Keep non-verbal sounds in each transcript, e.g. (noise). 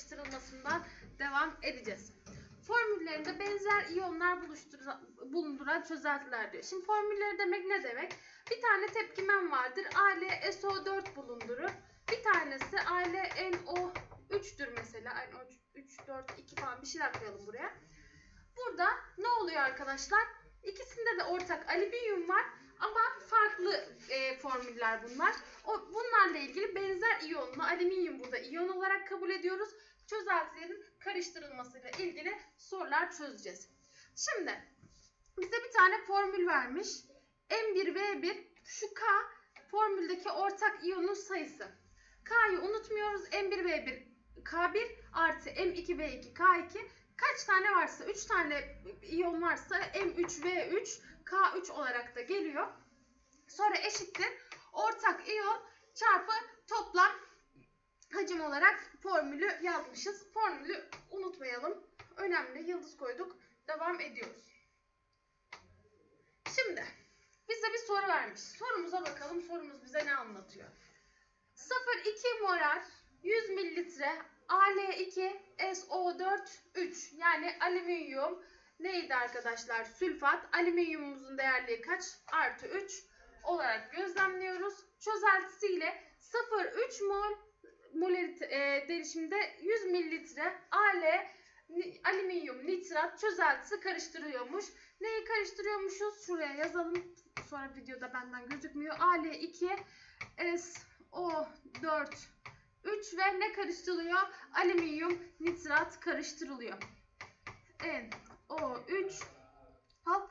karıştırılmasından devam edeceğiz. Formüllerinde benzer iyonlar bulunduran çözeltiler diyor. Şimdi formülleri demek ne demek? Bir tane tepkimen vardır. AlSO4 bulundurur. Bir tanesi AlNO3'tür mesela. NO3, 3, 4, 2 falan bir şeyler koyalım buraya. Burada ne oluyor arkadaşlar? İkisinde de ortak alüminyum var ama farklı e, formüller bunlar. O, bunlarla ilgili benzer iyonlu alüminyum burada iyon olarak kabul ediyoruz. Çözeltilerin karıştırılmasıyla ilgili sorular çözeceğiz. Şimdi bize bir tane formül vermiş. M1V1 şu K formüldeki ortak iyonun sayısı. K'yı unutmuyoruz. M1V1 K1 artı M2V2 K2 kaç tane varsa 3 tane iyon varsa M3V3 K3 olarak da geliyor. Sonra eşittir ortak iyon çarpı toplam hacim olarak formülü yazmışız. Formülü unutmayalım. Önemli. Yıldız koyduk. Devam ediyoruz. Şimdi bize bir soru vermiş. Sorumuza bakalım. Sorumuz bize ne anlatıyor? 0,2 molar 100 mililitre Al2 SO4 3 yani alüminyum neydi arkadaşlar? Sülfat. Alüminyumumuzun değerliği kaç? Artı 3 olarak gözlemliyoruz. Çözeltisiyle 0,3 mol molarite e, derişimde 100 mililitre Al alüminyum nitrat çözeltisi karıştırıyormuş. Neyi karıştırıyormuşuz? Şuraya yazalım. Sonra videoda benden gözükmüyor. Al2 SO4 3 ve ne karıştırılıyor? Alüminyum nitrat karıştırılıyor. NO3 hop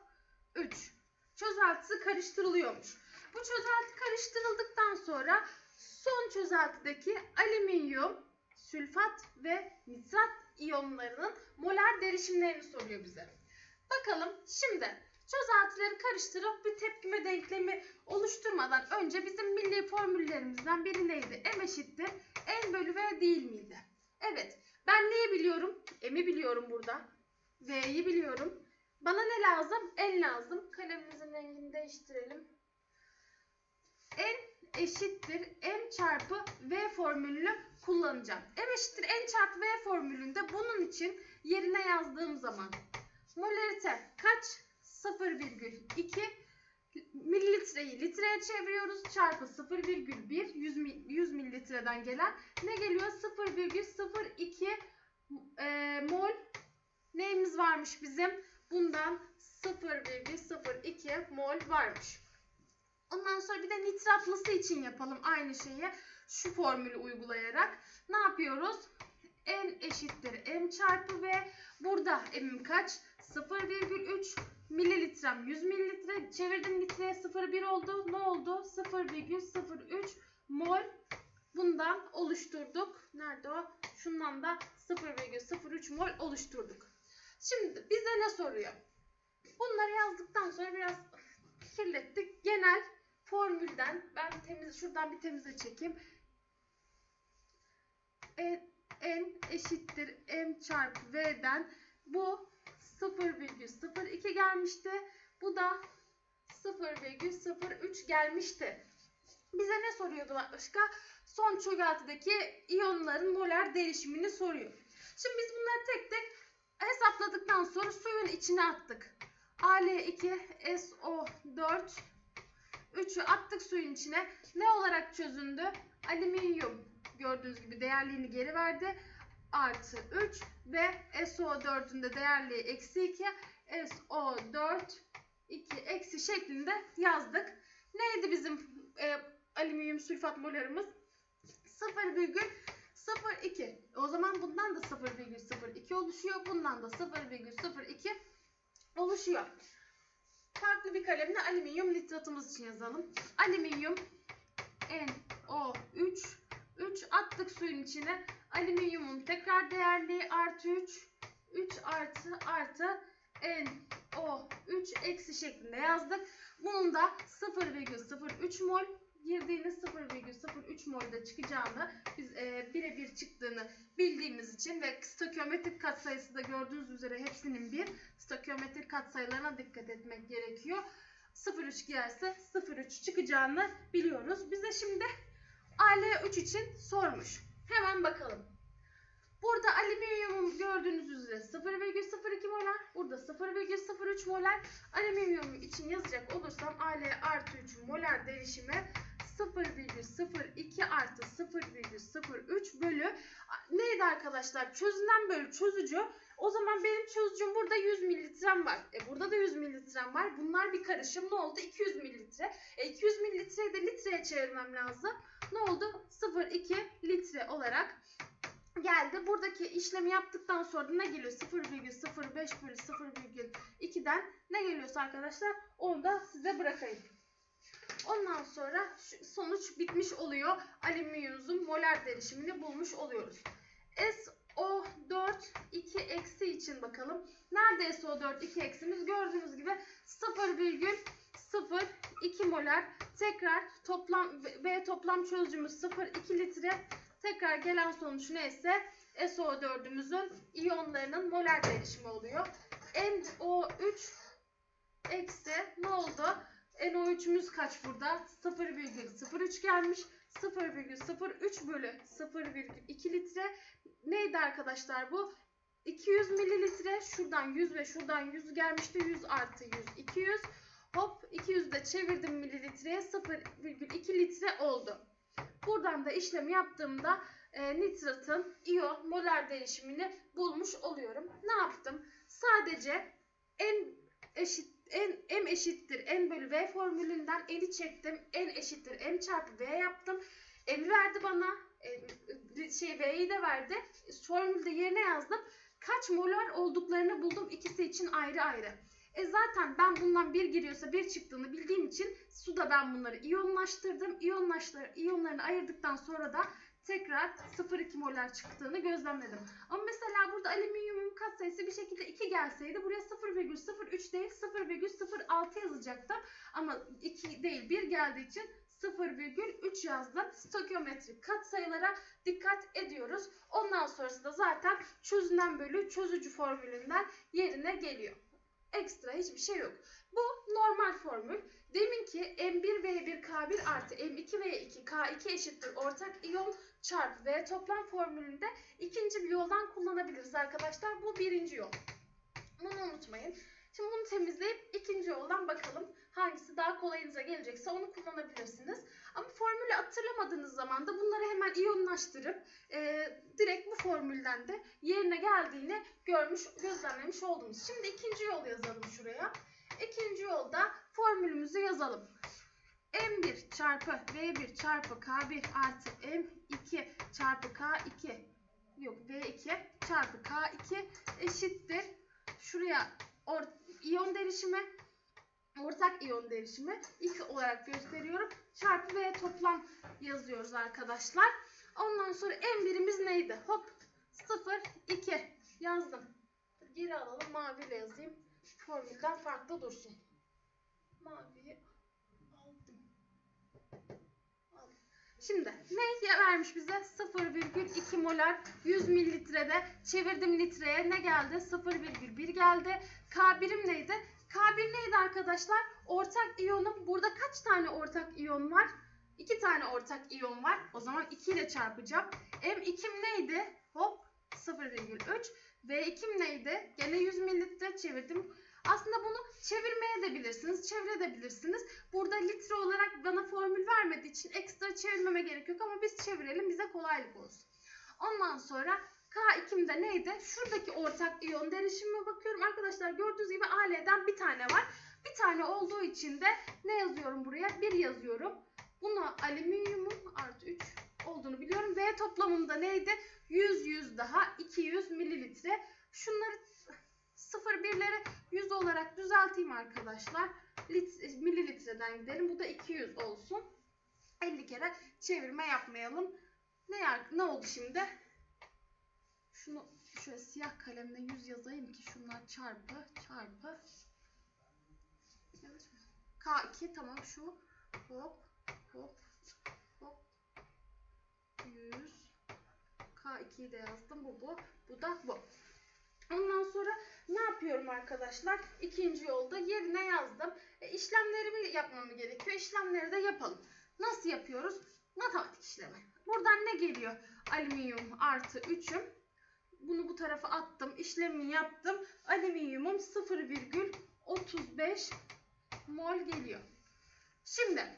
3. Çözeltisi karıştırılıyormuş. Bu çözelti karıştırıldıktan sonra son çözeltideki alüminyum, sülfat ve nitrat iyonlarının molar derişimlerini soruyor bize. Bakalım şimdi çözeltileri karıştırıp bir tepkime denklemi oluşturmadan önce bizim milli formüllerimizden biri neydi? M eşittir N bölü V değil miydi? Evet. Ben neyi biliyorum? M'i biliyorum burada. V'yi biliyorum. Bana ne lazım? N lazım. Kalemimizin rengini değiştirelim. Eşittir M çarpı V formülünü kullanacağım. M eşittir N çarpı V formülünde bunun için yerine yazdığım zaman molarite kaç? 0,2 mililitreyi litreye çeviriyoruz. Çarpı 0,1 100, mi- 100 mililitreden gelen ne geliyor? 0,02 e, mol neyimiz varmış bizim? Bundan 0,02 mol varmış. Ondan sonra bir de nitratlısı için yapalım aynı şeyi. Şu formülü uygulayarak ne yapıyoruz? N eşittir M çarpı V. Burada M'im kaç? 0,3 mililitrem 100 mililitre. Çevirdim litreye 0,1 oldu. Ne oldu? 0,03 mol bundan oluşturduk. Nerede o? Şundan da 0,03 mol oluşturduk. Şimdi bize ne soruyor? Bunları yazdıktan sonra biraz kirlettik. Genel formülden ben temiz şuradan bir temize çekeyim. E, N eşittir M çarpı V'den bu 0,02 gelmişti. Bu da 0,03 gelmişti. Bize ne soruyordu başka? Son çözeltideki iyonların molar değişimini soruyor. Şimdi biz bunları tek tek hesapladıktan sonra suyun içine attık. Al2 SO4 3'ü attık suyun içine. Ne olarak çözündü? Alüminyum gördüğünüz gibi değerliğini geri verdi. Artı 3 ve SO4'ün de değerliği eksi 2. SO4 2 eksi şeklinde yazdık. Neydi bizim e, alüminyum sülfat molarımız? 0,02. O zaman bundan da 0,02 oluşuyor. Bundan da 0,02 oluşuyor. Farklı bir kalemle alüminyum nitratımız için yazalım. Alüminyum NO3 3 attık suyun içine. Alüminyumun tekrar değerliği artı 3 3 artı artı NO3 eksi şeklinde yazdık. Bunun da 0,03 mol girdiğiniz 0,03 molde çıkacağını biz e, birebir çıktığını bildiğimiz için ve stökiyometrik katsayısı da gördüğünüz üzere hepsinin bir stökiyometrik katsayılarına dikkat etmek gerekiyor. 0,3 girerse 0,3 çıkacağını biliyoruz. Bize şimdi AL3 için sormuş. Hemen bakalım. Burada 0,02 molar. Burada 0,03 molar. Alüminyum için yazacak olursam Al artı 3 molar derişimi 0,02 artı 0,03 bölü neydi arkadaşlar? Çözünen bölü çözücü. O zaman benim çözücüm burada 100 mililitrem var. E burada da 100 mililitrem var. Bunlar bir karışım. Ne oldu? 200 mililitre. E 200 mililitreyi de litreye çevirmem lazım. Ne oldu? 0,2 litre olarak geldi. Buradaki işlemi yaptıktan sonra ne geliyor? 0,05 bölü 0,2'den ne geliyorsa arkadaşlar onu da size bırakayım. Ondan sonra sonuç bitmiş oluyor. Alüminyumumuzun molar derişimini bulmuş oluyoruz. SO4 2 eksi için bakalım. Nerede SO4 2 eksimiz? Gördüğünüz gibi 0,02 molar. Tekrar toplam ve toplam çözücümüz 0,2 litre. Tekrar gelen sonuç neyse SO4'ümüzün iyonlarının molar derişimi oluyor. NO3 eksi ne oldu? NO3'ümüz kaç burada? 0,03 gelmiş. 0,03 bölü 0,2 litre. Neydi arkadaşlar bu? 200 mililitre. Şuradan 100 ve şuradan 100 gelmişti. 100 artı 100 200. Hop 200 de çevirdim mililitreye 0,2 litre oldu. Buradan da işlemi yaptığımda e, nitratın iyon molar değişimini bulmuş oluyorum. Ne yaptım? Sadece en eşit en m eşittir n bölü v formülünden n'i çektim. n eşittir m çarpı v yaptım. M'i verdi bana. E, şey v'yi de verdi. Formülde yerine yazdım. Kaç molar olduklarını buldum ikisi için ayrı ayrı. E zaten ben bundan bir giriyorsa bir çıktığını bildiğim için suda ben bunları iyonlaştırdım. İyonlaştır, iyonlarını ayırdıktan sonra da tekrar 0,2 molar çıktığını gözlemledim. Ama mesela burada alüminyumun katsayısı bir şekilde 2 gelseydi buraya 0,03 değil 0,06 yazacaktım. Ama 2 değil 1 geldiği için 0,3 yazdım. Stokiyometrik katsayılara dikkat ediyoruz. Ondan sonrası da zaten çözünen bölü çözücü formülünden yerine geliyor. Ekstra hiçbir şey yok. Bu normal formül. Deminki M1V1K1 artı M2V2 K2 eşittir ortak iyon çarpı V toplam formülünde ikinci bir yoldan kullanabiliriz arkadaşlar. Bu birinci yol. Bunu unutmayın. Şimdi bunu temizleyip ikinci yoldan bakalım. Hangisi daha kolayınıza gelecekse onu kullanabilirsiniz. Ama formülü hatırlamadığınız zaman da bunları hemen iyonlaştırıp e, direkt bu formülden de yerine geldiğini görmüş, gözlemlemiş oldunuz. Şimdi ikinci yol yazalım şuraya. İkinci yolda formülümüzü yazalım. M1 çarpı V1 çarpı K1 artı M2 çarpı K2 yok V2 çarpı K2 eşittir. Şuraya or, iyon derişimi ortak iyon derişimi ilk olarak gösteriyorum. Çarpı V toplam yazıyoruz arkadaşlar. Ondan sonra M1'imiz neydi? Hop 0 2 yazdım. Geri alalım maviyle yazayım. Formülden farklı dursun. Maviyi Şimdi ne vermiş bize? 0,2 molar 100 mililitrede çevirdim litreye ne geldi? 0,1 geldi. K1'im neydi? K1 neydi arkadaşlar? Ortak iyonum. Burada kaç tane ortak iyon var? 2 tane ortak iyon var. O zaman 2 ile çarpacağım. M2'm neydi? Hop 0,3. V2'm neydi? Gene 100 mililitre çevirdim. Aslında bunu çevirmeye de bilirsiniz, çevirebilirsiniz. Burada litre olarak bana formül vermediği için ekstra çevirmeme gerek yok ama biz çevirelim bize kolaylık olsun. Ondan sonra K2'mde neydi? Şuradaki ortak iyon derişimine bakıyorum. Arkadaşlar gördüğünüz gibi AL'den bir tane var. Bir tane olduğu için de ne yazıyorum buraya? 1 yazıyorum. Buna alüminyumun artı 3 olduğunu biliyorum. V toplamında neydi? 100 100 daha 200 mililitre. Şunları 0,1'leri 100 olarak düzelteyim arkadaşlar. Litre, mililitreden gidelim. Bu da 200 olsun. 50 kere çevirme yapmayalım. Ne, ne oldu şimdi? Şunu şöyle siyah kalemle 100 yazayım ki şunlar çarpı çarpı. K2 tamam şu. Hop hop hop. 100 K2'yi de yazdım. Bu bu. Bu da bu. Ondan sonra ne yapıyorum arkadaşlar? İkinci yolda yerine yazdım. E, işlemlerimi yapmam gerekiyor. İşlemleri de yapalım. Nasıl yapıyoruz? Matematik işlemi. Buradan ne geliyor? Alüminyum artı 3'üm. Bunu bu tarafa attım. işlemini yaptım. Alüminyumum 0,35 mol geliyor. Şimdi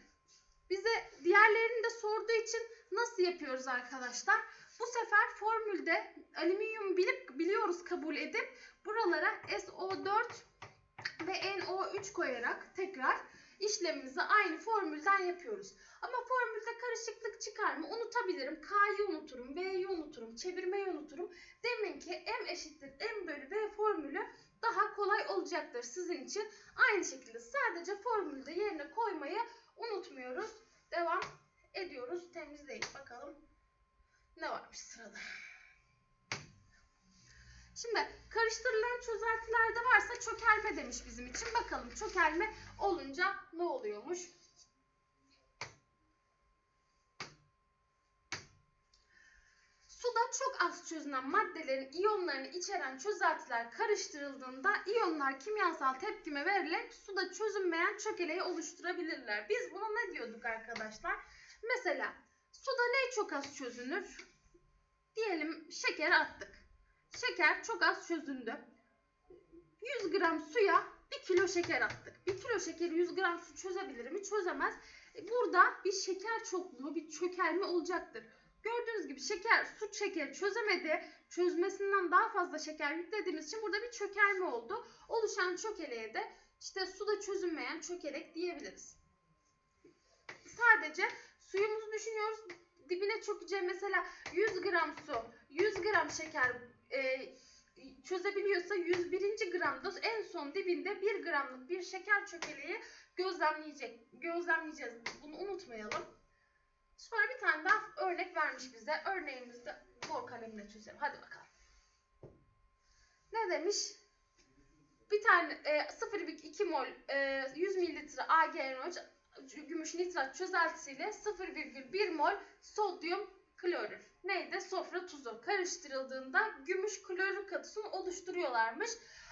bize diğerlerini de sorduğu için nasıl yapıyoruz arkadaşlar? Bu sefer formülde alüminyum bilip biliyoruz kabul edip buralara SO4 ve NO3 koyarak tekrar işlemimizi aynı formülden yapıyoruz. Ama formülde karışıklık çıkar mı? Unutabilirim. K'yı unuturum, V'yi unuturum, çevirmeyi unuturum. Demin ki M eşittir M bölü V formülü daha kolay olacaktır sizin için. Aynı şekilde sadece formülde yerine koymayı unutmuyoruz. Devam ediyoruz. Temizleyip bakalım ne varmış sırada. Şimdi karıştırılan çözeltilerde varsa çökelme demiş bizim için. Bakalım çökelme olunca ne oluyormuş? Suda çok az çözünen maddelerin iyonlarını içeren çözeltiler karıştırıldığında iyonlar kimyasal tepkime verilerek suda çözünmeyen çökeleği oluşturabilirler. Biz buna ne diyorduk arkadaşlar? Mesela suda ne çok az çözünür? Diyelim şeker attık. Şeker çok az çözündü. 100 gram suya 1 kilo şeker attık. 1 kilo şekeri 100 gram su çözebilir mi? Çözemez. E, Burada bir şeker çokluğu, bir çökelme olacaktır. Gördüğünüz gibi şeker, su şekeri çözemedi. Çözmesinden daha fazla şeker yüklediğimiz için burada bir çökelme oldu. Oluşan çökeleğe de işte suda çözünmeyen çökelek diyebiliriz. Sadece suyumuzu düşünüyoruz. Dibine çökeceği mesela 100 gram su, 100 gram şeker e, çözebiliyorsa 101. gramda en son dibinde 1 gramlık bir şeker çökeleği gözlemleyecek. Gözlemleyeceğiz. Bunu unutmayalım. Sonra bir tane daha örnek vermiş bize. Örneğimizi de mor kalemle çözelim. Hadi bakalım. Ne demiş? Bir tane e, 0,2 mol e, 100 mililitre AgNO3 gümüş nitrat çözeltisiyle 0,1 mol sodyum klorür. Neydi? Sofra tuzu karıştırıldığında gümüş klorür katısını oluşturuyorlarmış.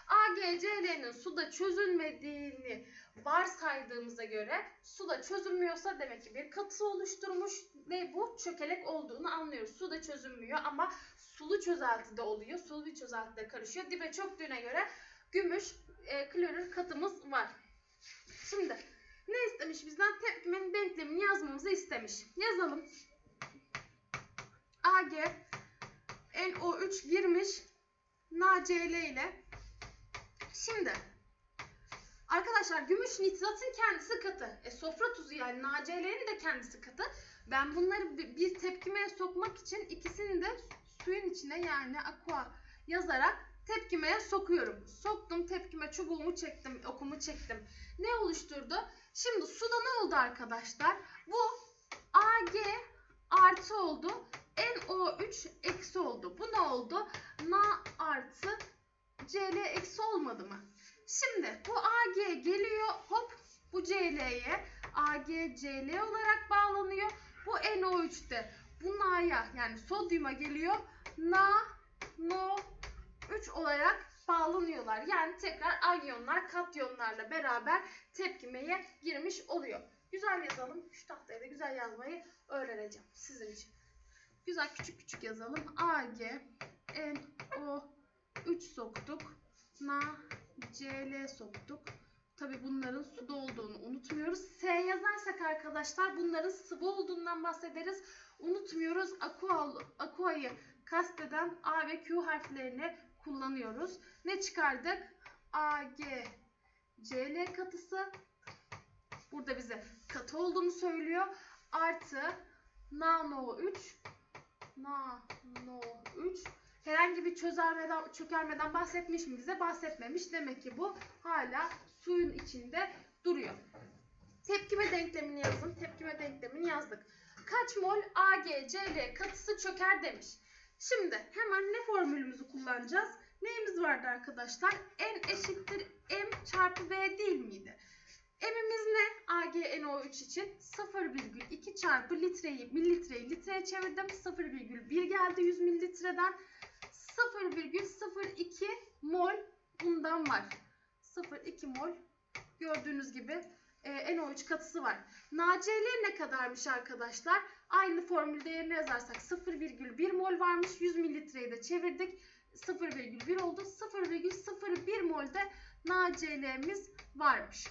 AgCl'nin suda çözülmediğini varsaydığımıza göre suda çözünmüyorsa demek ki bir katı oluşturmuş ve bu çökelek olduğunu anlıyoruz. Suda çözünmüyor ama sulu çözeltide oluyor. Sulu bir çözeltide karışıyor. Dibe çöktüğüne göre gümüş e, klorür katımız var. Şimdi ne istemiş bizden? Tepkimenin denklemini yazmamızı istemiş. Yazalım. Ag NO3 girmiş NaCl ile. Şimdi arkadaşlar gümüş nitratın kendisi katı. E, sofra tuzu yani NaCl'nin de kendisi katı. Ben bunları bir, tepkimeye sokmak için ikisini de suyun içine yani aqua yazarak tepkimeye sokuyorum. Soktum tepkime çubuğumu çektim, okumu çektim. Ne oluşturdu? Şimdi suda ne oldu arkadaşlar? Bu Ag artı oldu. NO3 eksi oldu. Bu ne oldu? Na artı Cl eksi olmadı mı? Şimdi bu Ag geliyor hop bu Cl'ye AgCl olarak bağlanıyor. Bu NO3 de bu Na'ya yani sodyuma geliyor. Na No 3 olarak bağlanıyorlar. Yani tekrar anyonlar katyonlarla beraber tepkimeye girmiş oluyor. Güzel yazalım. Şu tahtaya da güzel yazmayı öğreneceğim sizin için. Güzel küçük küçük yazalım. Ag, NO 3 soktuk. Na, Cl soktuk. Tabi bunların suda olduğunu unutmuyoruz. S yazarsak arkadaşlar bunların sıvı olduğundan bahsederiz. Unutmuyoruz. Aqua, aqua'yı kasteden A ve Q harflerini kullanıyoruz. Ne çıkardık? Ag, Cl katısı. Burada bize katı olduğunu söylüyor. Artı nano 3 nano 3 herhangi bir çözermeden, çökelmeden bahsetmiş mi bize? Bahsetmemiş. Demek ki bu hala suyun içinde duruyor. Tepkime denklemini yazın. Tepkime denklemini yazdık. Kaç mol AgCl katısı çöker demiş. Şimdi hemen ne formülümüzü kullanacağız? Neyimiz vardı arkadaşlar? N eşittir M çarpı V değil miydi? M'imiz ne? AgNO3 için 0,2 çarpı litreyi mililitreyi litreye çevirdim. 0,1 geldi 100 mililitreden. 0,02 mol bundan var. 0,2 mol gördüğünüz gibi e, NO3 katısı var. NaCl ne kadarmış arkadaşlar? Aynı formülde yerine yazarsak 0,1 mol varmış. 100 mililitreyi de çevirdik. 0,1 oldu. 0,01 molde NaCl'miz varmış.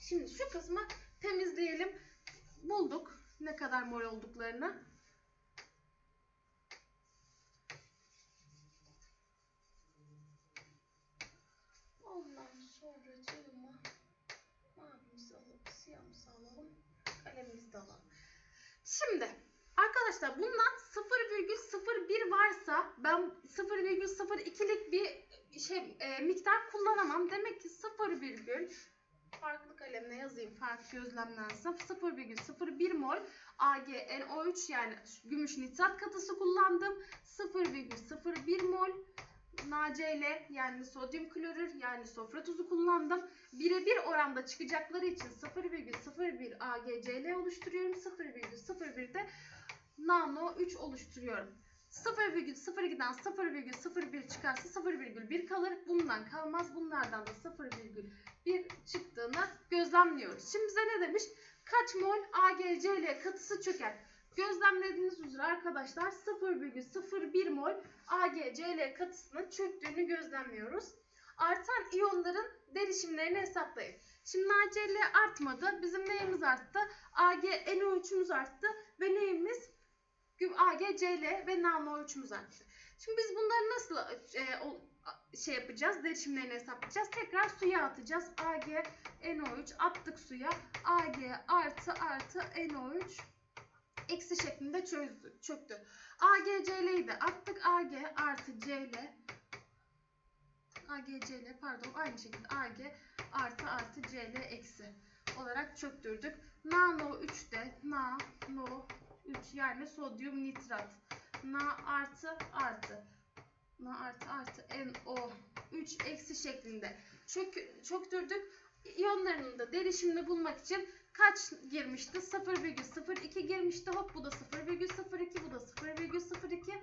Şimdi şu kısmı temizleyelim. Bulduk ne kadar mol olduklarını. Ondan sonra alıp siyahımızı alalım. Kalemimizi de alalım. Şimdi arkadaşlar bundan 0,01 varsa ben 0,02'lik bir şey e, miktar kullanamam. Demek ki 0, farklı kalemle yazayım fark gözlemlensin. 0,01 mol AgNO3 yani gümüş nitrat katısı kullandım. 0,01 mol NaCl yani sodyum klorür yani sofra tuzu kullandım. Birebir oranda çıkacakları için 0,01 AgCl oluşturuyorum. 0,01 de nano 3 oluşturuyorum. 0,02'den 0,01 çıkarsa 0,1 kalır. Bundan kalmaz. Bunlardan da 0,1 çıktığını gözlemliyoruz. Şimdi bize ne demiş? Kaç mol AgCl katısı çöker? Gözlemlediğiniz üzere arkadaşlar 0,01 mol AgCl katısının çöktüğünü gözlemliyoruz. Artan iyonların derişimlerini hesaplayın. Şimdi NaCl artmadı. Bizim neyimiz arttı? AgNO3'ümüz arttı ve neyimiz? AgCl ve NaNO3'ümüz arttı. Şimdi biz bunları nasıl e, o, şey yapacağız? Derişimlerini hesaplayacağız. Tekrar suya atacağız. AgNO3 attık suya. Ag artı artı NO3 eksi şeklinde çözdü, çöktü. AgCl'yi de attık. Ag artı Cl AgCl pardon aynı şekilde Ag artı artı Cl eksi olarak çöktürdük. Nano 3 de nano 3 yani sodyum nitrat. Na artı artı. Na artı artı NO 3 eksi şeklinde çök, çöktürdük. İyonlarının da derişimini bulmak için kaç girmişti? 0,02 girmişti. Hop bu da 0,02 bu da 0,02.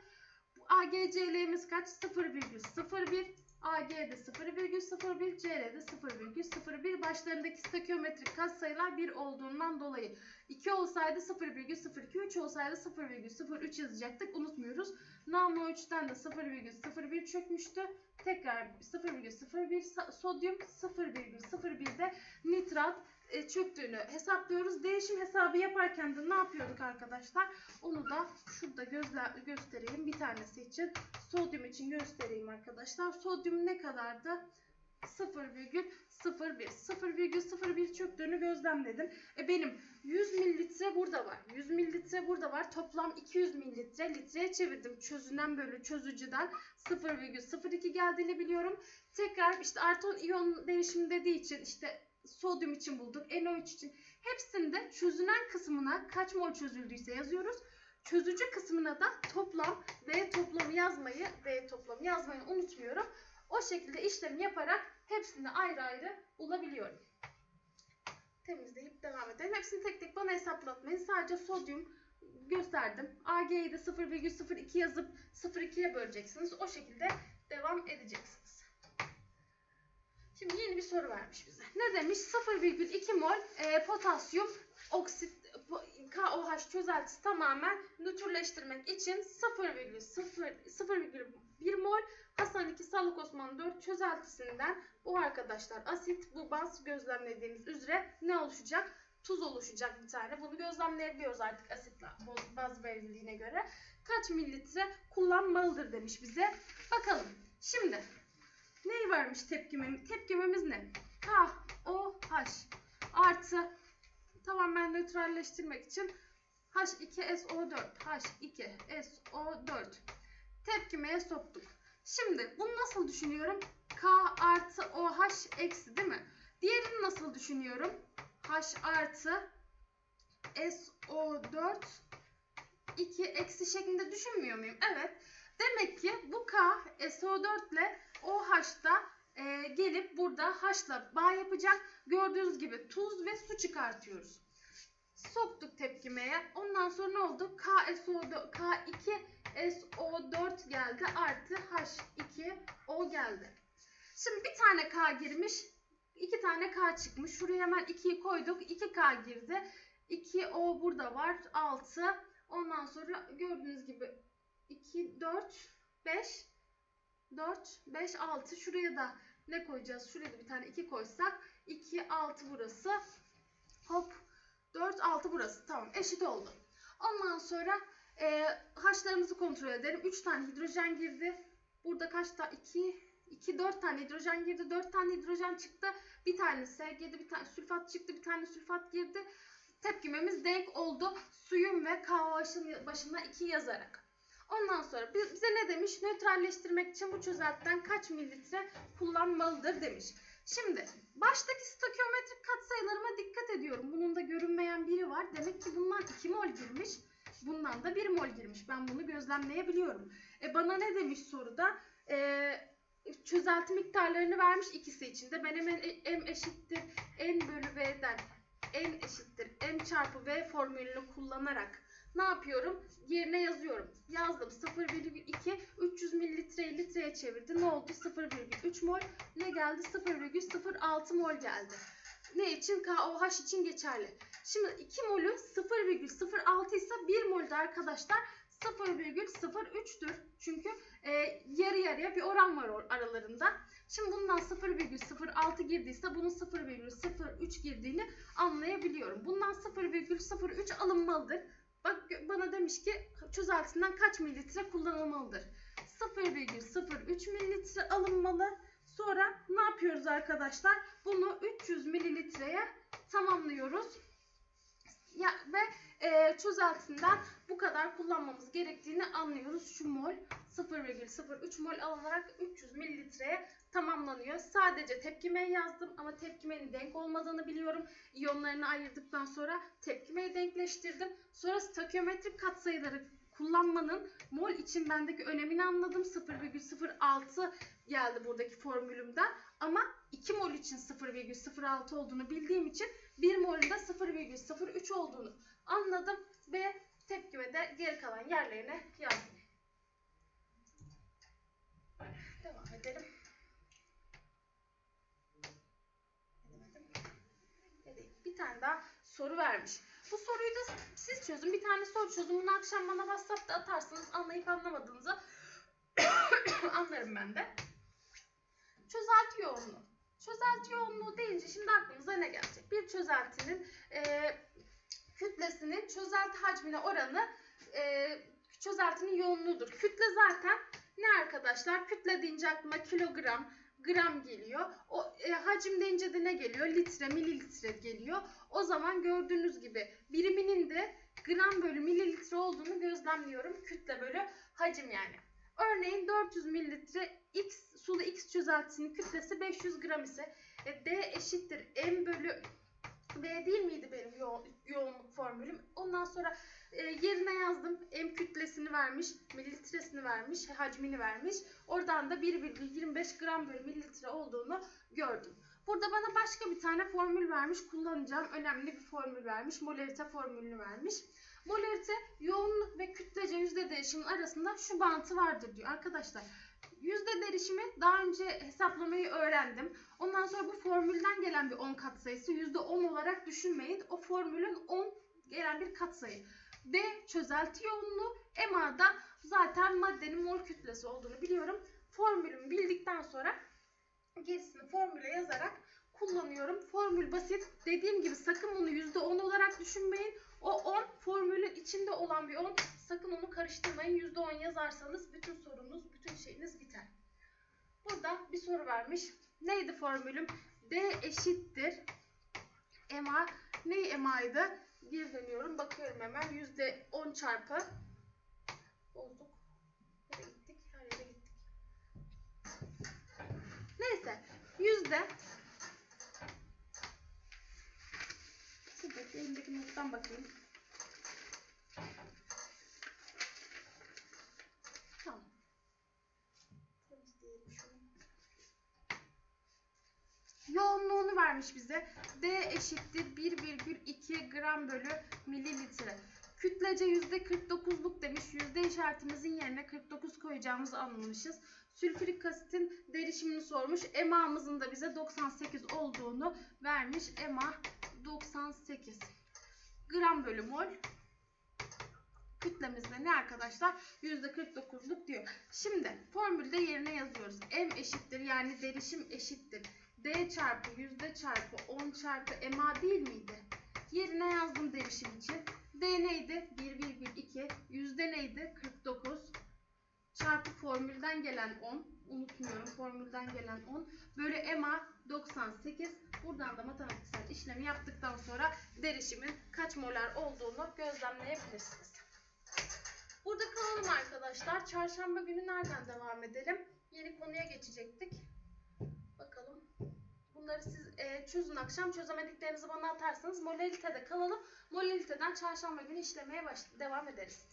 AgCl'miz kaç? 0,01. AG'de 0,01, C'de 0,01 başlarındaki stökiyometrik katsayılar 1 olduğundan dolayı 2 olsaydı 0,02, 3 olsaydı 0,03 yazacaktık. Unutmuyoruz. Nano 3'ten de 0,01 çökmüştü. Tekrar 0,01 sodyum 0,01'de nitrat e, çöktüğünü hesaplıyoruz. Değişim hesabı yaparken de ne yapıyorduk arkadaşlar? Onu da şurada gözle göstereyim bir tanesi için. Sodyum için göstereyim arkadaşlar. Sodyum ne kadardı? 0,01 0,01 çöktüğünü gözlemledim. E benim 100 mililitre burada var. 100 mililitre burada var. Toplam 200 mililitre litreye çevirdim. Çözünen bölü çözücüden 0,02 geldiğini biliyorum. Tekrar işte arton iyon değişimi dediği için işte sodyum için bulduk. NO3 için. Hepsinde çözünen kısmına kaç mol çözüldüyse yazıyoruz. Çözücü kısmına da toplam V toplamı yazmayı V toplamı yazmayı unutmuyorum. O şekilde işlemi yaparak hepsini ayrı ayrı bulabiliyorum. Temizleyip devam edelim. Hepsini tek tek bana hesaplatmayın. Sadece sodyum gösterdim. AG'yi de 0,02 yazıp 0,2'ye böleceksiniz. O şekilde devam edeceksiniz. Şimdi yeni bir soru vermiş bize. Ne demiş? 0,2 mol e, potasyum oksit KOH çözeltisi tamamen nötrleştirmek için 0,1 mol Hasan 2 Sağlık Osman 4 çözeltisinden bu arkadaşlar asit bu baz gözlemlediğimiz üzere ne oluşacak? Tuz oluşacak bir tane. Bunu gözlemleyebiliyoruz artık asitle baz verildiğine göre. Kaç mililitre kullanmalıdır demiş bize. Bakalım. Şimdi neyi vermiş tepkimemiz? Tepkimemiz ne? KOH artı tamamen nötralleştirmek için H2SO4 H2SO4 tepkimeye soktuk. Şimdi bunu nasıl düşünüyorum? K artı OH eksi değil mi? Diğerini nasıl düşünüyorum? H artı SO4 2 eksi şeklinde düşünmüyor muyum? Evet. Demek ki bu K SO4 ile OH'da e, gelip burada H'la bağ yapacak. Gördüğünüz gibi tuz ve su çıkartıyoruz. Soktuk tepkimeye. Ondan sonra ne oldu? KSO4, K2 SO4 geldi artı H2O geldi. Şimdi bir tane K girmiş. iki tane K çıkmış. Şuraya hemen 2'yi koyduk. 2K girdi. 2O burada var. 6. Ondan sonra gördüğünüz gibi 2, 4, 5. 4, 5, 6. Şuraya da ne koyacağız? Şuraya da bir tane 2 koysak. 2, 6 burası. Hop. 4, 6 burası. Tamam eşit oldu. Ondan sonra e, haşlarımızı kontrol edelim. 3 tane hidrojen girdi. Burada kaç tane? 2, 2, 4 tane hidrojen girdi. 4 tane hidrojen çıktı. Bir tane S girdi. Bir tane sülfat çıktı. Bir tane sülfat girdi. Tepkimemiz denk oldu. Suyun ve KOH'ın başına 2 yazarak. Ondan sonra bi- bize ne demiş? Nötralleştirmek için bu çözeltiden kaç mililitre kullanmalıdır demiş. Şimdi baştaki stoikiyometrik katsayılarıma dikkat ediyorum. Bunun da görünmeyen biri var. Demek ki bundan 2 mol girmiş. Bundan da 1 mol girmiş. Ben bunu gözlemleyebiliyorum. E bana ne demiş soruda? E, çözelti miktarlarını vermiş ikisi için de. Ben e- m eşittir n bölü v'den n eşittir m çarpı v formülünü kullanarak ne yapıyorum? Yerine yazıyorum. Yazdım 0,2 300 mililitreyi litreye çevirdi. Ne oldu? 0,3 mol. Ne geldi? 0,06 mol geldi. Ne için? KOH için geçerli. Şimdi 2 molü 0,06 ise 1 mol de arkadaşlar 0,03'tür. Çünkü e, yarı yarıya bir oran var aralarında. Şimdi bundan 0,06 girdiyse bunun 0,03 girdiğini anlayabiliyorum. Bundan 0,03 alınmalıdır. Bak bana demiş ki çözeltisinden kaç mililitre kullanılmalıdır? 0,03 mililitre alınmalı. Sonra ne yapıyoruz arkadaşlar? Bunu 300 mililitreye tamamlıyoruz. Ya ve e, çözeltisinden bu kadar kullanmamız gerektiğini anlıyoruz. Şu mol 0,03 mol alınarak 300 mililitreye tamamlanıyor. Sadece tepkimeyi yazdım ama tepkimenin denk olmadığını biliyorum. İyonlarını ayırdıktan sonra tepkimeyi denkleştirdim. Sonra stökiyometrik katsayıları kullanmanın mol için bendeki önemini anladım. 0,06 geldi buradaki formülümden. Ama 2 mol için 0,06 olduğunu bildiğim için 1 molün de 0,03 olduğunu anladım ve tepkime de geri kalan yerlerine yazdım. Devam edelim. Bir tane daha soru vermiş. Bu soruyu da siz çözün. Bir tane soru çözün. Bunu akşam bana WhatsApp'ta atarsanız anlayıp anlamadığınızı (coughs) anlarım ben de. Çözelti yoğunluğu. Çözelti yoğunluğu deyince şimdi aklımıza ne gelecek? Bir çözeltinin e, kütlesinin çözelti hacmine oranı e, çözeltinin yoğunluğudur. Kütle zaten ne arkadaşlar? Kütle deyince aklıma kilogram, gram geliyor. O e, hacim deyince de ne geliyor? Litre, mililitre geliyor. O zaman gördüğünüz gibi biriminin de gram bölü mililitre olduğunu gözlemliyorum. Kütle bölü hacim yani. Örneğin 400 mililitre X sulu X çözeltisinin kütlesi 500 gram ise e, D eşittir M bölü B değil miydi benim yo- yoğunluk formülüm? Ondan sonra e, yerine yazdım. M kütlesini vermiş, mililitresini vermiş, hacmini vermiş. Oradan da 1,25 gram bölü mililitre olduğunu gördüm. Burada bana başka bir tane formül vermiş. Kullanacağım önemli bir formül vermiş. Molarite formülünü vermiş. Molarite yoğunluk ve kütlece yüzde değişimin arasında şu bantı vardır diyor. Arkadaşlar yüzde değişimi daha önce hesaplamayı öğrendim. Ondan sonra bu formülden gelen bir 10 katsayısı yüzde 10 olarak düşünmeyin. O formülün 10 gelen bir katsayı. D çözelti yoğunluğu, MA da zaten maddenin mol kütlesi olduğunu biliyorum. Formülümü bildikten sonra gerisini formüle yazarak kullanıyorum. Formül basit. Dediğim gibi sakın bunu %10 olarak düşünmeyin. O 10 formülün içinde olan bir 10. Sakın onu karıştırmayın. %10 yazarsanız bütün sorunuz, bütün şeyiniz biter. Burada bir soru vermiş. Neydi formülüm? D eşittir. MA. Ne MA'ydı? Geri dönüyorum. Bakıyorum hemen. %10 çarpı. Bozduk. Nereye gittik? Her yere gittik. Neyse. Yüzde Şuradaki elimdeki nottan bakayım. Tamam. Temizleyelim şunu. Yoğunluğunu vermiş bize. D eşittir 1,2 gram bölü mililitre. Kütlece %49'luk demiş. Yüzde işaretimizin yerine 49 koyacağımızı anlamışız. Sülfürik asitin derişimini sormuş. EMA'mızın da bize 98 olduğunu vermiş. EMA 98 gram bölü mol. Kütlemizde ne arkadaşlar? %49'luk diyor. Şimdi formülde yerine yazıyorum. yani derişim eşittir. D çarpı yüzde çarpı 10 çarpı MA değil miydi? Yerine yazdım derişim için. D neydi? 1,2. Yüzde neydi? 49. Çarpı formülden gelen 10. Unutmuyorum formülden gelen 10. Bölü EMA 98. Buradan da matematiksel işlemi yaptıktan sonra derişimin kaç molar olduğunu gözlemleyebilirsiniz. Burada kalalım arkadaşlar. Çarşamba günü nereden devam edelim? Yeni konuya geçecektik. Bunları siz e, çözün akşam. Çözemediklerinizi bana atarsanız molalitede kalalım. Molaliteden çarşamba günü işlemeye baş devam ederiz.